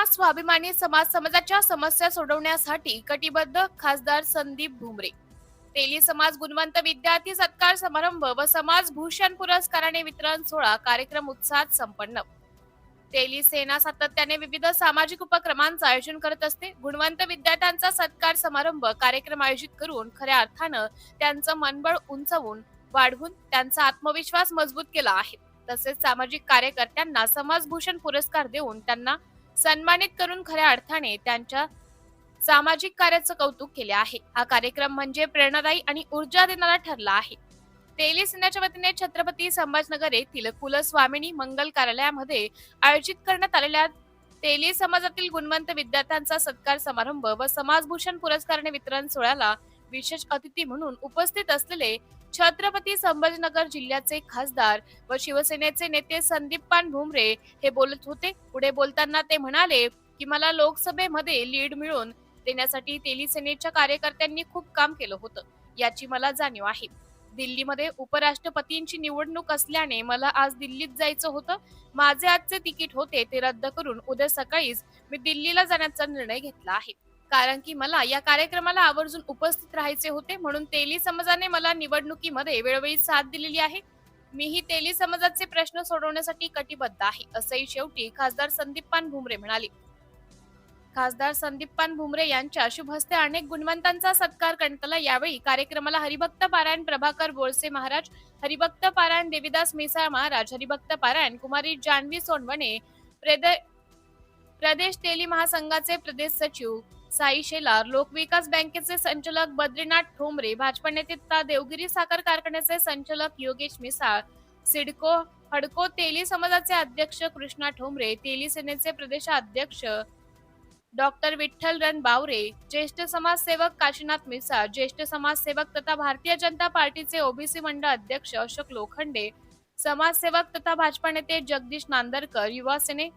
तेली स्वाभिमानी समाज समाजाच्या समस्या सोडवण्यासाठी कटिबद्ध खासदार संदीप भुमरे. तेली समाज गुणवंत विद्यार्थी सत्कार समारंभ व समाज भूषण पुरस्काराने वितरण सोहळा कार्यक्रम उत्साहात संपन्न. तेली सेना सातत्याने विविध सामाजिक उपक्रमांचं आयोजन करत असते. गुणवंत विद्यार्थ्यांचा सत्कार समारंभ कार्यक्रम आयोजित करून खऱ्या अर्थानं त्यांचं मनबळ उंचवून वाढवून त्यांचा आत्मविश्वास मजबूत केला आहे. तसेच सामाजिक कार्यकर्त्यांना समाजभूषण पुरस्कार देऊन त्यांना सन्मानित करून खऱ्या अर्थाने त्यांच्या सामाजिक कार्याचं कौतुक केले आहे. हा कार्यक्रम म्हणजे प्रेरणादायी आणि ऊर्जा देणारा ठरला आहे. तेली सेनाच्या वतीने छत्रपती संभाजनगर येथील कुलस्वामिनी मंगल कार्यालयामध्ये आयोजित करण्यात आलेल्या तेली समाजातील गुणवंत विद्यार्थ्यांचा सत्कार समारंभ व समाजभूषण पुरस्काराने वितरण सोहळ्याला विशेष अतिथी म्हणून उपस्थित असलेले छत्रपती संभाजीनगर जिल्ह्याचे खासदार व शिवसेनेचे नेते संदीप पान भुमरे हे बोलत होते. पुढे बोलताना ते म्हणाले की मला लोकसभेमध्ये लीड मिळवून देण्यासाठी तेली सेनेच्या कार्यकर्त्यांनी खूप काम केलं होतं. याची मला जाणीव आहे. दिल्लीमध्ये उपराष्ट्रपतींची निवडणूक असल्याने मला आज दिल्लीत जायचं होतं. माझे आजचे तिकीट होते ते रद्द करून उद्या सकाळीच मी दिल्लीला जाण्याचा निर्णय घेतला आहे. कारण की मला या कार्यक्रमाला आवर्जून उपस्थित राहायचे होते. म्हणून तेली समाजाने मला निवडणुकीमध्ये वेळोवेळी साथ दिलेली आहे. मीही तेली समाजाचे प्रश्न सोडवण्यासाठी कटिबद्ध आहे असंही शेवटी खासदार संदीप पान भुमरे म्हणाले. खासदार संदीप पान भुमरे यांच्या शुभ हस्ते अनेक गुणवंतांचा सत्कार करण्यात आला. यावेळी कार्यक्रमाला हरिभक्त पारायण प्रभाकर बोळसे महाराज हरिभक्त पारायण देवीदास मिसाळ महाराज हरिभक्त पारायण कुमारी जान्हवी सोनवणे प्रदेश तेली महासंघाचे प्रदेश सचिव साई शेलार लोकविकास बँकेचे संचालक बद्रीनाथ ठोंबरे भाजपा नेते तथा देवगिरी साखर कारखान्याचे संचालक योगेश मिसाळ सिडको हडको तेली समाजाचे अध्यक्ष कृष्णा ठोंबरे तेली सेनेचे प्रदेशाध्यक्ष डॉक्टर विठ्ठल रन बावरे ज्येष्ठ समाजसेवक काशीनाथ मिसाळ ज्येष्ठ समाजसेवक तथा भारतीय जनता पार्टीचे ओबीसी मंडळ अध्यक्ष अशोक लोखंडे समाजसेवक तथा भाजपा नेते जगदीश नांदरकर युवा सेने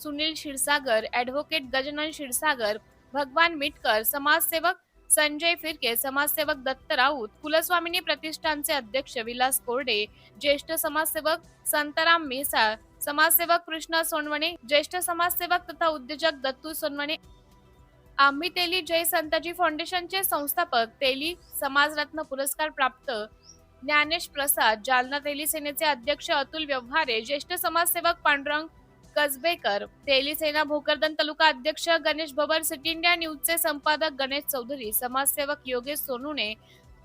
सुनील क्षीरसागर ॲडव्होकेट गजानन क्षीरसागर भगवान मिटकर समाजसेवक संजय फिरके समाजसेवक दत्त राऊत कुलस्वामिनी प्रतिष्ठानचे अध्यक्ष विलास कोरडे ज्येष्ठ समाजसेवक संताराम मिसाळ समाजसेवक कृष्णा सोनवणे ज्येष्ठ समाजसेवक तथा उद्योजक दत्तू सोनवणे आम्ही तेली जय संताजी फाउंडेशनचे संस्थापक तेली समाजरत्न पुरस्कार प्राप्त ज्ञानेश प्रसाद जालना तेली सेनेचे अध्यक्ष अतुल व्यवहारे ज्येष्ठ समाजसेवक पांडुरंग कसबेकर तेली सेना भोकरदन तालुका अध्यक्ष गणेश बबर सिटी इंडिया न्यूजचे संपादक गणेश चौधरी समाजसेवक योगेश सोनूने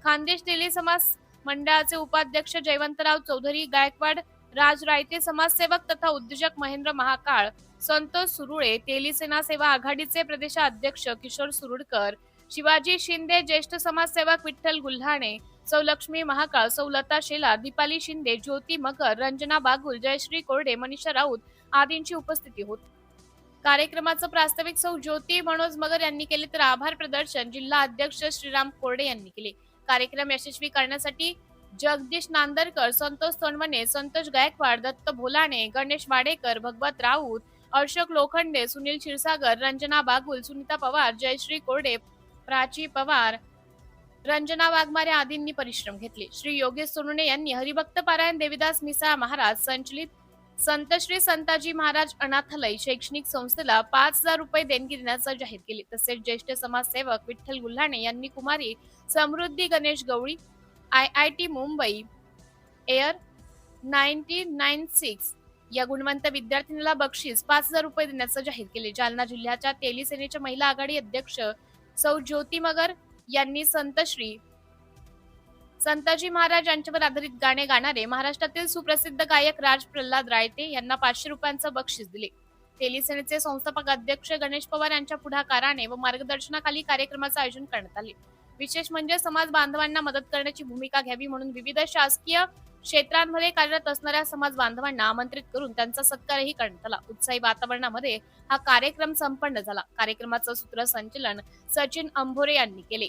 खानदेश तेली समाज मंडळाचे उपाध्यक्ष जयवंतराव चौधरी गायकवाड राज रायते समाजसेवक तथा उद्योजक महेंद्र महाकाळ संतोष सुरुळे तेली सेना सेवा आघाडीचे प्रदेशाध्यक्ष किशोर सुरुडकर शिवाजी शिंदे ज्येष्ठ समाजसेवक विठ्ठल गुल्हाणे सौलक्ष्मी महाकाळ सौलता शेलार दीपाली शिंदे ज्योती मगर रंजना बागुल जयश्री कोरडे मनीषा राऊत आदींची उपस्थिती होती. कार्यक्रमाचं प्रास्ताविक सौ ज्योती मनोज मगर यांनी केले तर आभार प्रदर्शन जिल्हा अध्यक्ष श्रीराम कोरडे यांनी केले. कार्यक्रम यशस्वी करण्यासाठी जगदीश नांदरकर संतोष सोनवणे संतोष गायकवाड दत्त भोलाणे गणेश वाडेकर भगवत राऊत अशोक लोखंडे सुनील क्षीरसागर रंजना बागुल सुनीता पवार जयश्री कोरडे प्राची पवार रंजना वाघमारे आदींनी परिश्रम घेतले. श्री योगेश सोनुने यांनी हरिभक्त पारायण देविदास मिसाळ महाराज संचलित संत श्री संताजी महाराज अनाथालय शैक्षणिक संस्थेला पाच हजार रुपये देणगी देण्याचं जाहीर केले. तसेच ज्येष्ठ समाजसेवक विठ्ठल गुल्हाणे यांनी कुमारी Samruddhi Ganesh Gawali I I T Mumbai AIR nineteen nine six या गुणवंत विद्यार्थिनीला बक्षीस पाच हजार रुपये देण्याचं जाहीर केले. जालना जिल्ह्याच्या तेली सेनेच्या महिला आघाडी अध्यक्ष सौ ज्योती मगर यांनी संतश्री संताजी महाराज यांच्यावर आधारित गाणे गाणारे महाराष्ट्रातील सुप्रसिद्ध गायक राज प्रल्हाद रायते यांना पाचशे रुपयांचं बक्षीस दिले. तेली सेनेचे संस्थापक अध्यक्ष गणेश पवार यांच्या पुढाकाराने व मार्गदर्शनाखाली कार्यक्रमाचं आयोजन करण्यात आले. विशेष म्हणजे समाज बांधवांना मदत करण्याची भूमिका घ्यावी म्हणून विविध शासकीय क्षेत्रांमध्ये कार्यरत असणाऱ्या समाज बांधवांना आमंत्रित करून त्यांचा सत्कारही करण्यात आला. उत्साही वातावरणामध्ये हा कार्यक्रम संपन्न झाला. कार्यक्रमाचं सूत्रसंचलन सचिन अंभोरे यांनी केले.